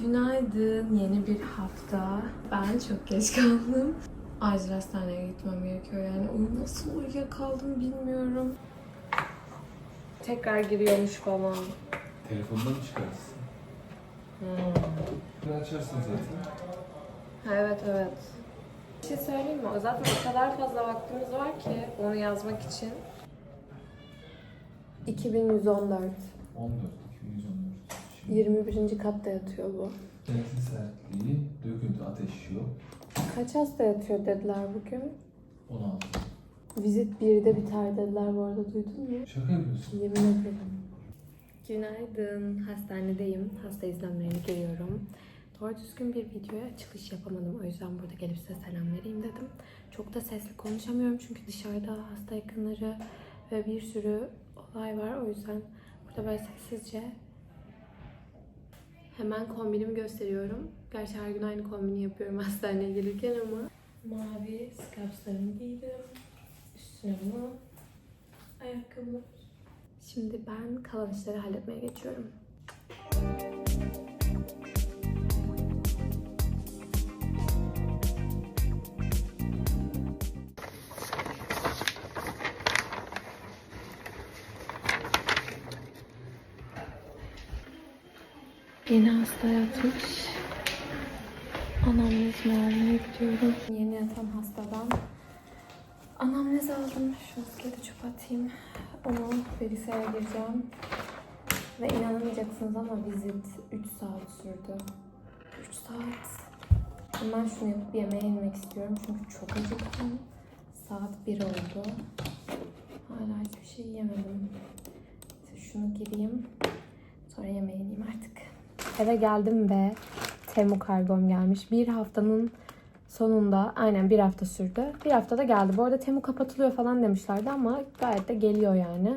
Günaydın. Yeni bir hafta. Ben çok geç kaldım. Acil hastaneye gitmem gerekiyor yani. Uy- Nasıl uyuyakaldım bilmiyorum. Tekrar giriyormuş falan. Telefondan mı çıkartırsın? Bir açarsın zaten. Ha, evet evet. Bir şey söyleyeyim mi? Zaten o kadar fazla vaktimiz var ki onu yazmak için. 2114. 14, 214. Şimdi 21. katta yatıyor bu. Kentin sertliği, döküntü, ateş yok. Kaç hasta yatıyor dediler bugün? 16. Vizit 1'de biter dediler bu arada duydun mu? Şaka yapıyorsun. Yemin ederim. Günaydın. Hastanedeyim. Hasta izlemlerini geliyorum. Doğru düzgün bir videoya açılış yapamadım. O yüzden burada gelip size selam vereyim dedim. Çok da sesli konuşamıyorum çünkü dışarıda hasta yakınları ve bir sürü olay var. O yüzden burada böyle sessizce hemen kombinimi gösteriyorum. Gerçi her gün aynı kombini yapıyorum hastaneye gelirken ama mavi scarflarımı giydim. Üstüne bunu ayakkabılar. Şimdi ben kalan işleri halletmeye geçiyorum. Yeni hasta yatmış. Anamnez muayeneye gidiyorum. Yeni yatan hastadan Anamnez aldım. Şu masketi çöp atayım. Onu bilgisayara gireceğim. Ve inanamayacaksınız ama vizit 3 saat sürdü. 3 saat. Hemen şunu yapıp yemeğe inmek istiyorum. Çünkü çok acıktım. Saat 1 oldu. Hala hiçbir şey yemedim. Şunu gireyim. Sonra yemeğe ineyim artık. Eve geldim ve Temu kargom gelmiş. Bir haftanın sonunda aynen bir hafta sürdü. Bir haftada geldi. Bu arada Temu kapatılıyor falan demişlerdi ama gayet de geliyor yani.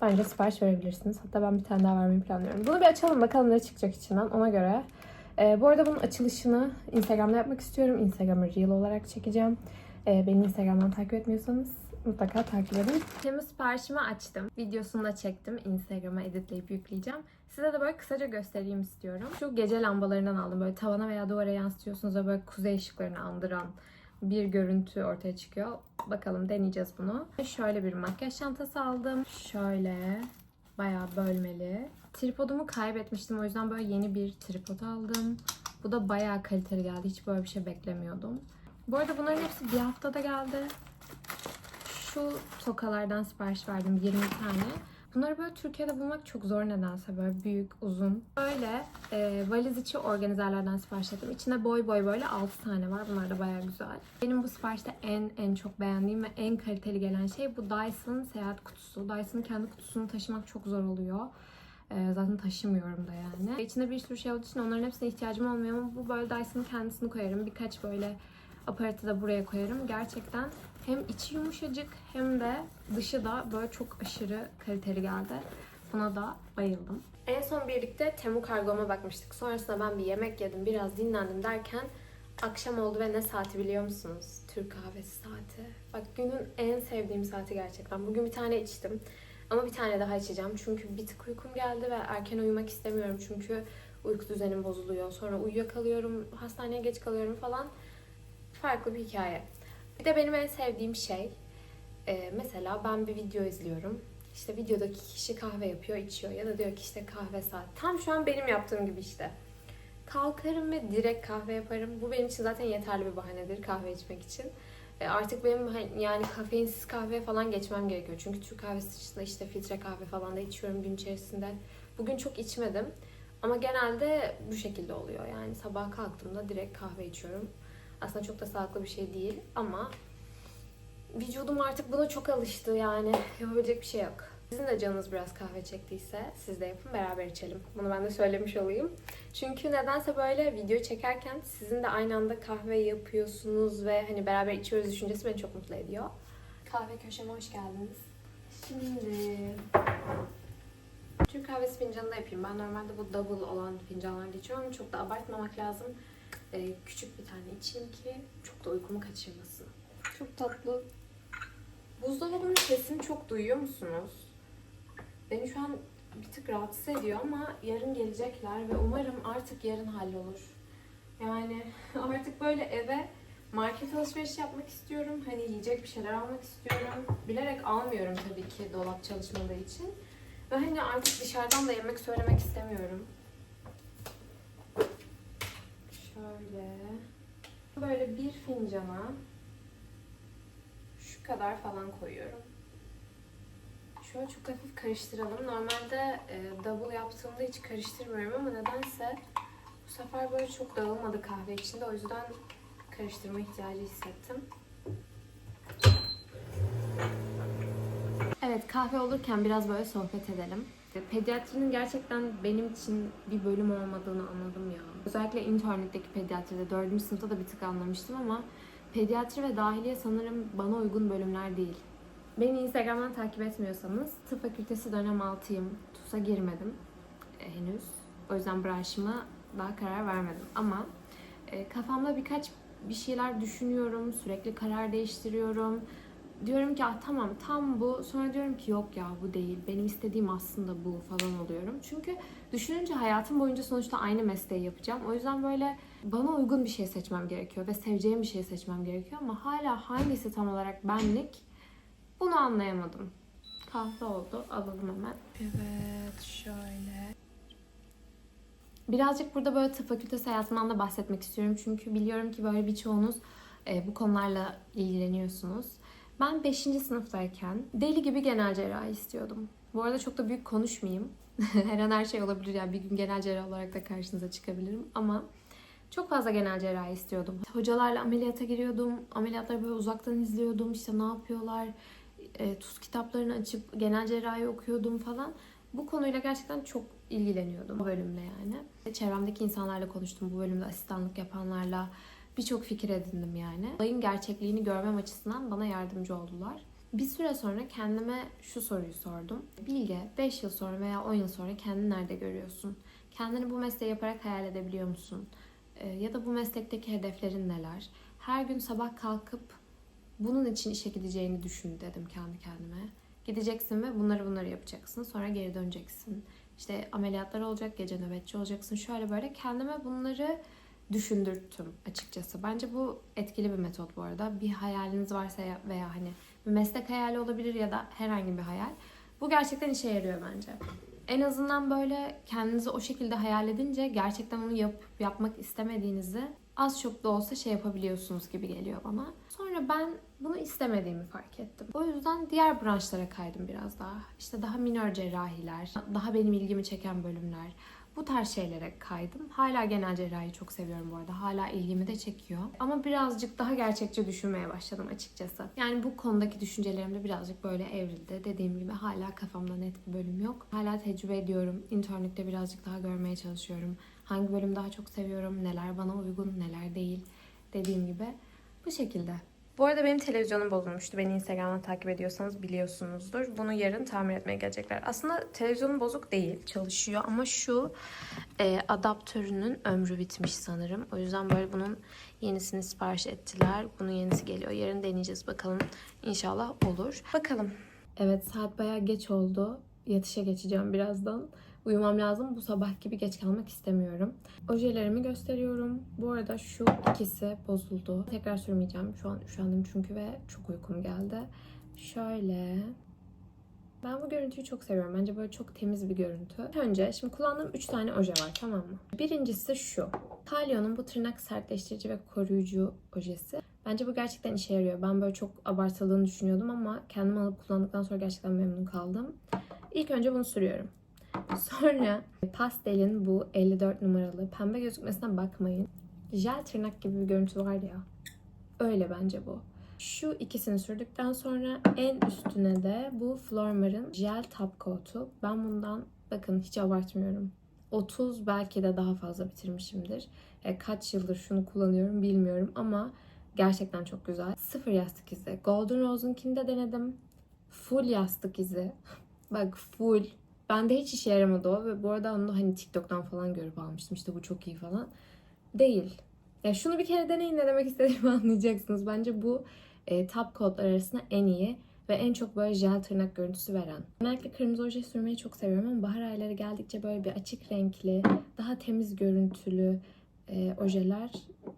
Bence sipariş verebilirsiniz. Hatta ben bir tane daha vermeyi planlıyorum. Bunu bir açalım bakalım ne çıkacak içinden ona göre. Ee, bu arada bunun açılışını Instagram'da yapmak istiyorum. Instagram'a Reel olarak çekeceğim. Ee, beni Instagram'dan takip etmiyorsanız mutlaka takip edin. Temu siparişimi açtım. Videosunu da çektim. Instagram'a editleyip yükleyeceğim. Size de böyle kısaca göstereyim istiyorum. Şu gece lambalarından aldım. Böyle tavana veya duvara yansıtıyorsunuz ve böyle kuzey ışıklarını andıran bir görüntü ortaya çıkıyor. Bakalım deneyeceğiz bunu. Şöyle bir makyaj çantası aldım. Şöyle bayağı bölmeli. Tripodumu kaybetmiştim o yüzden böyle yeni bir tripod aldım. Bu da bayağı kaliteli geldi. Hiç böyle bir şey beklemiyordum. Bu arada bunların hepsi bir haftada geldi. Şu tokalardan sipariş verdim 20 tane. Bunları böyle Türkiye'de bulmak çok zor nedense böyle büyük, uzun. Böyle e, valiz içi organizerlerden sipariş ettim. İçinde boy boy böyle 6 tane var. Bunlar da bayağı güzel. Benim bu siparişte en en çok beğendiğim ve en kaliteli gelen şey bu Dyson seyahat kutusu. Dyson'ın kendi kutusunu taşımak çok zor oluyor. E, zaten taşımıyorum da yani. İçinde bir sürü şey olduğu için onların hepsine ihtiyacım olmuyor ama bu böyle Dyson'ın kendisini koyarım. Birkaç böyle aparatı da buraya koyarım. Gerçekten hem içi yumuşacık hem de dışı da böyle çok aşırı kaliteli geldi. Buna da bayıldım. En son birlikte Temu kargoma bakmıştık. Sonrasında ben bir yemek yedim, biraz dinlendim derken akşam oldu ve ne saati biliyor musunuz? Türk kahvesi saati. Bak günün en sevdiğim saati gerçekten. Bugün bir tane içtim. Ama bir tane daha içeceğim. Çünkü bir tık uykum geldi ve erken uyumak istemiyorum. Çünkü uyku düzenim bozuluyor. Sonra uyuyakalıyorum, hastaneye geç kalıyorum falan. Farklı bir hikaye. Bir de benim en sevdiğim şey e, mesela ben bir video izliyorum. İşte videodaki kişi kahve yapıyor, içiyor ya da diyor ki işte kahve saat. Tam şu an benim yaptığım gibi işte. Kalkarım ve direkt kahve yaparım. Bu benim için zaten yeterli bir bahanedir kahve içmek için. E, artık benim hani yani kafeinsiz kahve falan geçmem gerekiyor. Çünkü Türk kahvesi dışında işte filtre kahve falan da içiyorum gün içerisinde. Bugün çok içmedim. Ama genelde bu şekilde oluyor. Yani sabah kalktığımda direkt kahve içiyorum. Aslında çok da sağlıklı bir şey değil ama vücudum artık buna çok alıştı yani yapabilecek bir şey yok. Sizin de canınız biraz kahve çektiyse siz de yapın beraber içelim. Bunu ben de söylemiş olayım. Çünkü nedense böyle video çekerken sizin de aynı anda kahve yapıyorsunuz ve hani beraber içiyoruz düşüncesi beni çok mutlu ediyor. Kahve köşeme hoş geldiniz. Şimdi Türk kahvesi fincanında yapayım. Ben normalde bu double olan fincanlarda içiyorum çok da abartmamak lazım. Ee, küçük bir tane içeyim ki çok da uykumu kaçırmasın. Çok tatlı. Buzdolabının sesini çok duyuyor musunuz? Beni şu an bir tık rahatsız ediyor ama yarın gelecekler ve umarım artık yarın hallolur. Yani artık böyle eve market alışveriş yapmak istiyorum. Hani yiyecek bir şeyler almak istiyorum. Bilerek almıyorum tabii ki dolap çalışmadığı için. Ve hani artık dışarıdan da yemek söylemek istemiyorum. Şöyle. Böyle bir fincana şu kadar falan koyuyorum. Şöyle çok hafif karıştıralım. Normalde e, double yaptığımda hiç karıştırmıyorum ama nedense bu sefer böyle çok dağılmadı kahve içinde. O yüzden karıştırma ihtiyacı hissettim. Evet kahve olurken biraz böyle sohbet edelim. Pediatrinin gerçekten benim için bir bölüm olmadığını anladım ya. Özellikle internetteki pediatride 4. sınıfta da bir tık anlamıştım ama pediatri ve dahiliye sanırım bana uygun bölümler değil. Beni Instagram'dan takip etmiyorsanız tıp fakültesi dönem 6'yım. TUS'a girmedim e, henüz. O yüzden branşıma daha karar vermedim. Ama e, kafamda birkaç bir şeyler düşünüyorum. Sürekli karar değiştiriyorum. Diyorum ki ah, tamam tam bu. Sonra diyorum ki yok ya bu değil. Benim istediğim aslında bu falan oluyorum. Çünkü düşününce hayatım boyunca sonuçta aynı mesleği yapacağım. O yüzden böyle bana uygun bir şey seçmem gerekiyor ve seveceğim bir şey seçmem gerekiyor ama hala hangisi tam olarak benlik bunu anlayamadım. Kahve oldu. Alalım hemen. Evet şöyle. Birazcık burada böyle tıp fakültesi hayatımdan da bahsetmek istiyorum. Çünkü biliyorum ki böyle birçoğunuz e, bu konularla ilgileniyorsunuz. Ben 5. sınıftayken deli gibi genel cerrahi istiyordum. Bu arada çok da büyük konuşmayayım. her an her şey olabilir yani bir gün genel cerrah olarak da karşınıza çıkabilirim. Ama çok fazla genel cerrahi istiyordum. Hocalarla ameliyata giriyordum. Ameliyatları böyle uzaktan izliyordum. İşte ne yapıyorlar, e, tuz kitaplarını açıp genel cerrahi okuyordum falan. Bu konuyla gerçekten çok ilgileniyordum bu bölümle yani. Çevremdeki insanlarla konuştum bu bölümde asistanlık yapanlarla. Birçok fikir edindim yani. Olayın gerçekliğini görmem açısından bana yardımcı oldular. Bir süre sonra kendime şu soruyu sordum. Bilge 5 yıl sonra veya 10 yıl sonra kendini nerede görüyorsun? Kendini bu mesleği yaparak hayal edebiliyor musun? Ee, ya da bu meslekteki hedeflerin neler? Her gün sabah kalkıp bunun için işe gideceğini düşün dedim kendi kendime. Gideceksin ve bunları bunları yapacaksın. Sonra geri döneceksin. İşte ameliyatlar olacak, gece nöbetçi olacaksın. Şöyle böyle kendime bunları düşündürttüm açıkçası. Bence bu etkili bir metot bu arada. Bir hayaliniz varsa ya- veya hani bir meslek hayali olabilir ya da herhangi bir hayal. Bu gerçekten işe yarıyor bence. En azından böyle kendinizi o şekilde hayal edince gerçekten onu yap, yapmak istemediğinizi az çok da olsa şey yapabiliyorsunuz gibi geliyor bana. Sonra ben bunu istemediğimi fark ettim. O yüzden diğer branşlara kaydım biraz daha. İşte daha minör cerrahiler, daha benim ilgimi çeken bölümler. Bu tarz şeylere kaydım. Hala genel cerrahi çok seviyorum bu arada. Hala ilgimi de çekiyor. Ama birazcık daha gerçekçi düşünmeye başladım açıkçası. Yani bu konudaki düşüncelerim de birazcık böyle evrildi. Dediğim gibi hala kafamda net bir bölüm yok. Hala tecrübe ediyorum. İnternette birazcık daha görmeye çalışıyorum. Hangi bölümü daha çok seviyorum, neler bana uygun, neler değil. Dediğim gibi bu şekilde. Bu arada benim televizyonum bozulmuştu. Beni Instagram'dan takip ediyorsanız biliyorsunuzdur. Bunu yarın tamir etmeye gelecekler. Aslında televizyonum bozuk değil. Çalışıyor ama şu e, adaptörünün ömrü bitmiş sanırım. O yüzden böyle bunun yenisini sipariş ettiler. Bunun yenisi geliyor. Yarın deneyeceğiz bakalım. İnşallah olur. Bakalım. Evet saat bayağı geç oldu. Yatışa geçeceğim birazdan. Uyumam lazım. Bu sabah gibi geç kalmak istemiyorum. Ojelerimi gösteriyorum. Bu arada şu ikisi bozuldu. Tekrar sürmeyeceğim. Şu an üşendim çünkü ve çok uykum geldi. Şöyle. Ben bu görüntüyü çok seviyorum. Bence böyle çok temiz bir görüntü. Önce şimdi kullandığım 3 tane oje var tamam mı? Birincisi şu. Talyon'un bu tırnak sertleştirici ve koruyucu ojesi. Bence bu gerçekten işe yarıyor. Ben böyle çok abartıldığını düşünüyordum ama kendim alıp kullandıktan sonra gerçekten memnun kaldım. İlk önce bunu sürüyorum. Sonra pastelin bu 54 numaralı pembe gözükmesine bakmayın. Jel tırnak gibi bir görüntü var ya. Öyle bence bu. Şu ikisini sürdükten sonra en üstüne de bu Flormar'ın jel top coat'u. Ben bundan bakın hiç abartmıyorum. 30 belki de daha fazla bitirmişimdir. E, kaç yıldır şunu kullanıyorum bilmiyorum ama gerçekten çok güzel. Sıfır yastık izi. Golden Rose'unkini de denedim. Full yastık izi. Bak full. Bende hiç işe yaramadı o ve bu arada onu hani TikTok'tan falan görüp almıştım. İşte bu çok iyi falan. Değil. Ya şunu bir kere deneyin ne demek istediğimi anlayacaksınız. Bence bu e, top coatlar arasında en iyi ve en çok böyle jel tırnak görüntüsü veren. Genellikle kırmızı oje sürmeyi çok seviyorum ama bahar ayları geldikçe böyle bir açık renkli, daha temiz görüntülü e, ojeler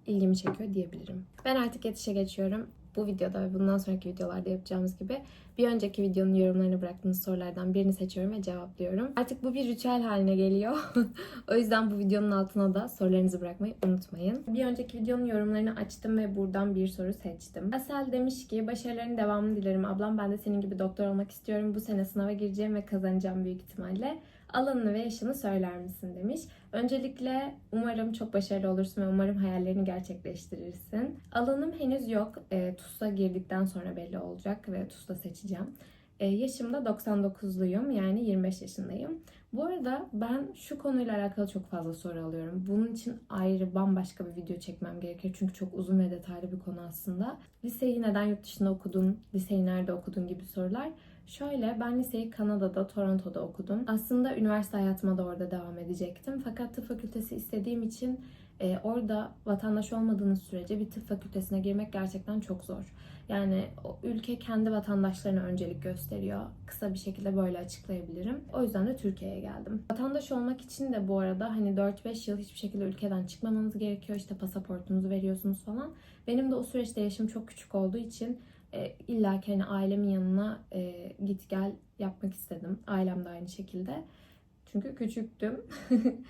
ilgimi çekiyor diyebilirim. Ben artık yatışa geçiyorum. Bu videoda ve bundan sonraki videolarda yapacağımız gibi bir önceki videonun yorumlarına bıraktığınız sorulardan birini seçiyorum ve cevaplıyorum. Artık bu bir ritüel haline geliyor. o yüzden bu videonun altına da sorularınızı bırakmayı unutmayın. Bir önceki videonun yorumlarını açtım ve buradan bir soru seçtim. Asel demiş ki başarıların devamını dilerim ablam. Ben de senin gibi doktor olmak istiyorum. Bu sene sınava gireceğim ve kazanacağım büyük ihtimalle. Alanını ve yaşını söyler misin demiş. Öncelikle umarım çok başarılı olursun ve umarım hayallerini gerçekleştirirsin. Alanım henüz yok. E, TUS'a girdikten sonra belli olacak ve TUS'ta seçeceğim. E, yaşım da 99'luyum yani 25 yaşındayım. Bu arada ben şu konuyla alakalı çok fazla soru alıyorum. Bunun için ayrı bambaşka bir video çekmem gerekir. Çünkü çok uzun ve detaylı bir konu aslında. Liseyi neden yurt dışında okudun, liseyi nerede okudun gibi sorular. Şöyle ben liseyi Kanada'da, Toronto'da okudum. Aslında üniversite hayatıma da orada devam edecektim. Fakat tıp fakültesi istediğim için e, orada vatandaş olmadığınız sürece bir tıp fakültesine girmek gerçekten çok zor. Yani ülke kendi vatandaşlarına öncelik gösteriyor. Kısa bir şekilde böyle açıklayabilirim. O yüzden de Türkiye'ye geldim. Vatandaş olmak için de bu arada hani 4-5 yıl hiçbir şekilde ülkeden çıkmamanız gerekiyor. İşte pasaportunuzu veriyorsunuz falan. Benim de o süreçte yaşım çok küçük olduğu için e, illa ki hani ailemin yanına e, git gel yapmak istedim. Ailem de aynı şekilde. Çünkü küçüktüm.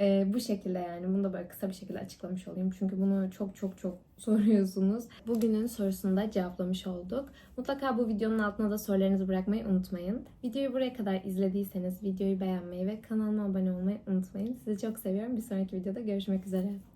E, bu şekilde yani bunu da böyle kısa bir şekilde açıklamış olayım. Çünkü bunu çok çok çok soruyorsunuz. Bugünün sorusunu da cevaplamış olduk. Mutlaka bu videonun altına da sorularınızı bırakmayı unutmayın. Videoyu buraya kadar izlediyseniz videoyu beğenmeyi ve kanalıma abone olmayı unutmayın. Sizi çok seviyorum. Bir sonraki videoda görüşmek üzere.